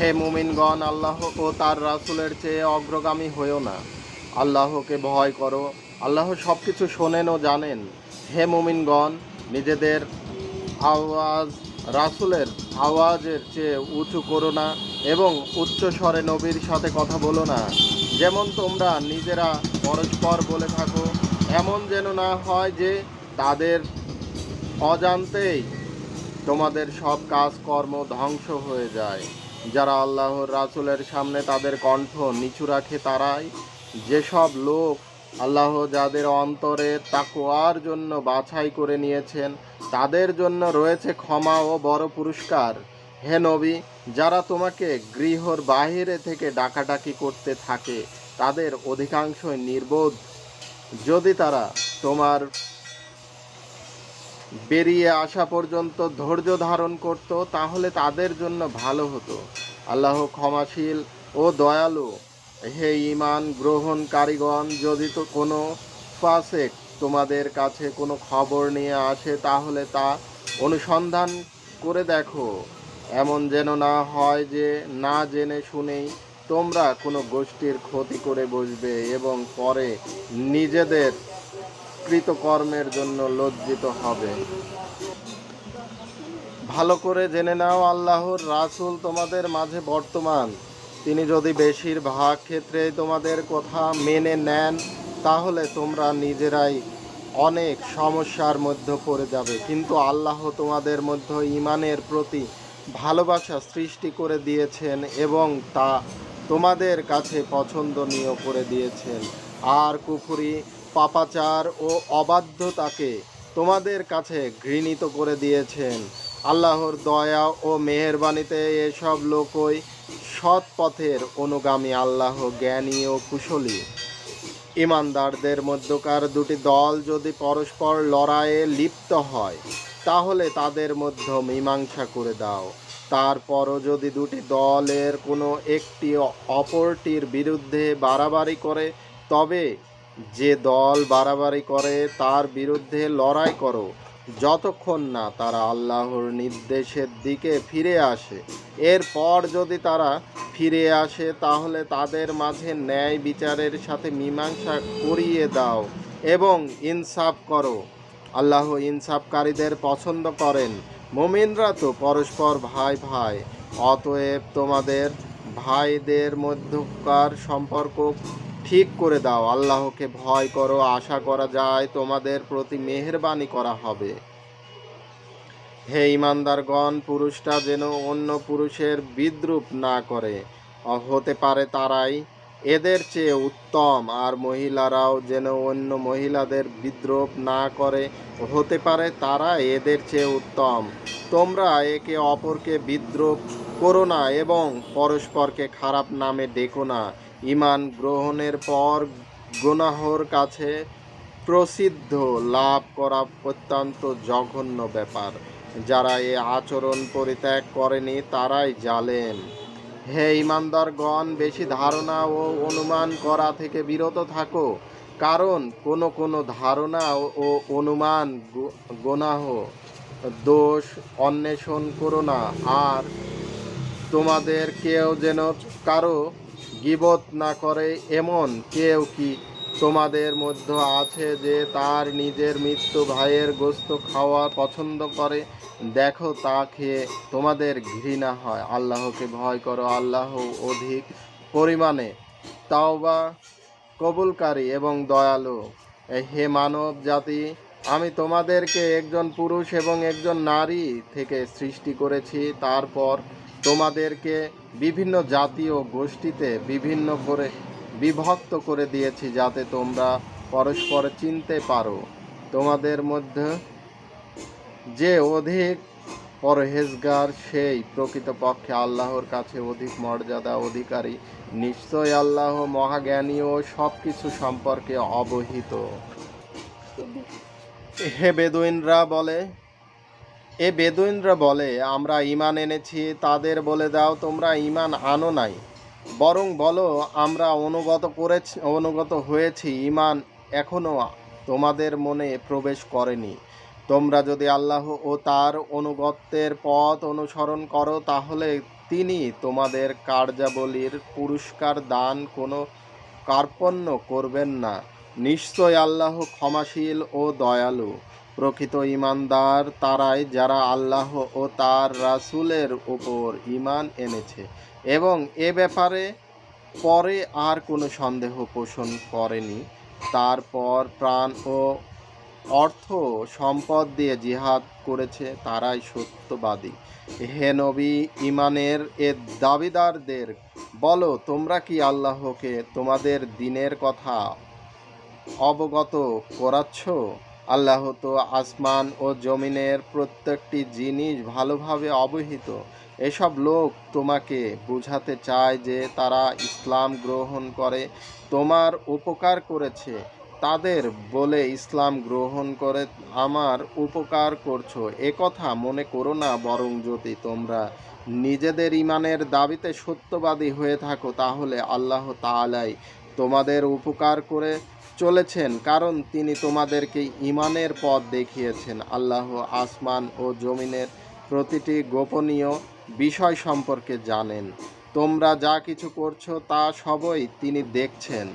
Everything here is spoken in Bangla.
হে মুমিনগণ, আল্লাহ ও তার রাসূলের চেয়ে অগ্রগামী হয়েও না। আল্লাহকে ভয় করো। আল্লাহ সব কিছু শোনেন ও জানেন। হে মুমিনগণ, নিজেদের আওয়াজ, রাসূলের আওয়াজের চেয়ে উঁচু করো না এবং উচ্চ স্বরে নবীর সাথে কথা বলো না। যেমন তোমরা নিজেরা পরস্পর বলে থাকো, এমন যেন না হয় যে তাদের অজান্তেই তোমাদের সব কাজকর্ম ধ্বংস হয়ে যায়। যারা আল্লাহর রাসূলের সামনে তাদের কণ্ঠ নিচু রাখে তারাই। যেসব লোক আল্লাহ যাদের অন্তরে তাকওয়ার জন্য বাছাই করে নিয়েছেন, তাদের জন্য রয়েছে ক্ষমা ও বড় পুরস্কার। হে নবী, যারা তোমাকে গৃহর বাহিরে থেকে ডাকাডাকি করতে থাকে, তাদের অধিকাংশই নির্বোধ। যদি তারা তোমার বেরিয়ে আসা পর্যন্ত ধৈর্য ধারণ করত, তাহলে তাদের জন্য ভালো হতো। আল্লাহ ক্ষমাশীল ও দয়ালু। হে ইমান গ্রহণকারীগণ, যদি তো কোনো ফাসেক তোমাদের কাছে কোনো খবর নিয়ে আসে, তাহলে তা অনুসন্ধান করে দেখো। এমন যেন না হয় যে, না জেনে শুনেই তোমরা কোনো গোষ্ঠীর ক্ষতি করে বসবে এবং পরে নিজেদের কৃতকর্মের জন্য লজ্জিত হবে। ভালো করে জেনে নাও, আল্লাহর রাসূল তোমাদের মাঝে বর্তমান। তিনি যদি বেশিরভাগ ক্ষেত্রে তোমাদের কথা মেনে নেন, তাহলে তোমরা নিজেরাই অনেক সমস্যার মধ্যে পড়ে যাবে। কিন্তু আল্লাহ তোমাদের মধ্যে ইমানের প্রতি ভালোবাসা সৃষ্টি করে দিয়েছেন এবং তা তোমাদের কাছে পছন্দনীয় করে দিয়েছেন। আর কুফুরি পাপাচার ও অবাধ্যতাকে তোমাদের কাছে ঘৃণিত করে দিয়েছেন। আল্লাহর দয়া ও মেহেরবানিতে এসব লোকই সৎ পথের অনুগামী আল্লাহ জ্ঞানী ও কুশলী। ইমানদারদের মধ্যকার দুটি দল যদি পরস্পর লড়াইয়ে লিপ্ত হয়, তাহলে তাদের মধ্যে মীমাংসা করে দাও। তারপরও যদি দুটি দলের কোনো একটি অপরটির বিরুদ্ধে বাড়াবাড়ি করে, তবে যে দল বাড়াবাড়ি করে, তার বিরুদ্ধে লড়াই করো। যতক্ষণ না তারা আল্লাহর নির্দেশের দিকে ফিরে আসে। এরপর যদি তারা ফিরে আসে, তাহলে তাদের মাঝে ন্যায় বিচারের সাথে মীমাংসা করিয়ে দাও এবং ইনসাফ করো। আল্লাহ ইনসাফকারীদের পছন্দ করেন। মুমিনরা তো পরস্পর ভাই ভাই। অতএব তোমাদের ভাইদের মধ্যকার সম্পর্ক ঠিক করে দাও। আল্লাহকে ভয় করো, আশা করা যায় তোমাদের প্রতি মেহেরবানি করা হবে। হে ইমানদারগণ, পুরুষটা যেন অন্য পুরুষের বিদ্রুপ না করে। হতে পারে তারাই এদের চেয়ে উত্তম, আর মহিলারাও যেন অন্য মহিলাদের বিদ্রুপ না করে। হতে পারে তারা এদের চেয়ে উত্তম। তোমরা একে অপরকে বিদ্রুপ করো না এবং পরস্পরকে খারাপ নামে ডেকো না। ইমান গ্রহণের পর গুনাহর কাছে প্রসিদ্ধ লাভ করা অত্যন্ত জঘন্য ব্যাপার। যারা এ আচরণ পরিত্যাগ করেনি, তারাই জালেম। হে ইমানদারগণ বেশি ধারণা ও অনুমান করা থেকে বিরত থাকো, কারণ কোনো কোনো ধারণা ও- অনুমান গুনাহ, দোষ অন্বেষণ করো না। আর তোমাদের কেউ যেন কারও গিবত না করে, এমন কেউ কি তোমাদের মধ্যে আছে যে তার নিজের মৃত্যু ভাইয়ের গোস্ত খাওয়া পছন্দ করে? দেখো, তা খেয়ে তোমাদের ঘৃণা হয়। আল্লাহকে ভয় করো, আল্লাহ অধিক পরিমাণে তাওবা কবুলকারী এবং দয়ালু। হে মানব জাতি, আমি তোমাদেরকে একজন পুরুষ এবং একজন নারী থেকে সৃষ্টি করেছি। তারপর তোমাদেরকে বিভিন্ন জাতি ও গোষ্ঠীতে বিভিন্ন করে বিভক্ত করে দিয়েছি যাতে তোমরা পরস্পর চিনতে পারো। তোমাদের মধ্যে যে অধিক পরহেজগার সেই প্রকৃতপক্ষে আল্লাহর কাছে অধিক মর্যাদা অধিকারী নিশ্চয় আল্লাহ মহাজ্ঞানী ও সব কিছু সম্পর্কে অবহিত। হে বেদুইনরা বলে এ বেদুইনরা বলে, আমরা ইমান এনেছি, তাদের বলে দাও, তোমরা ইমান আনো নাই। বরং বলো, আমরা অনুগত করেছি, অনুগত হয়েছি ইমান এখনও তোমাদের মনে প্রবেশ করেনি। তোমরা যদি আল্লাহ ও তার অনুগত্যের পথ অনুসরণ করো, তাহলে তিনি তোমাদের কার্যাবলীর পুরস্কার দান কোনো কার্পণ্য করবেন না। নিশ্চয় আল্লাহ ক্ষমাশীল ও দয়ালু, প্রকৃত ইমানদার তারাই যারা আল্লাহ ও তার রাসুলের উপর ইমান এনেছে এবং এ ব্যাপারে পরে আর কোনো সন্দেহ পোষণ করেনি। তারপর প্রাণ ও অর্থ সম্পদ দিয়ে জিহাদ করেছে, তারাই সত্যবাদী। হে নবী ইমানের এ দাবিদারদের বলো, তোমরা কি আল্লাহকে তোমাদের দিনের কথা অবগত করাচ্ছ? আল্লাহ তো আসমান ও জমিনের প্রত্যেকটি জিনিস ভালোভাবে অবহিত। এসব লোক তোমাকে বোঝাতে চায় যে তারা ইসলাম গ্রহণ করে, তোমার উপকার করেছে। তাদের বলে ইসলাম গ্রহণ করে, আমার উপকার করছ। এ কথা মনে করো না, বরং যদি তোমরা নিজেদের ইমানের দাবিতে সত্যবাদী হয়ে থাকো, তাহলে আল্লাহ তাআলাই তোমাদের উপকার করে চলেছেন, কারণ তিনি তোমাদেরকে ইমানের পথ দেখিয়েছেন। আল্লাহ আসমান ও জমিনের প্রতিটি গোপনীয় বিষয় সম্পর্কে জানেন। তোমরা যা কিছু করছ তা সবই তিনি দেখছেন।